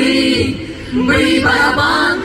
бий, бий барабан.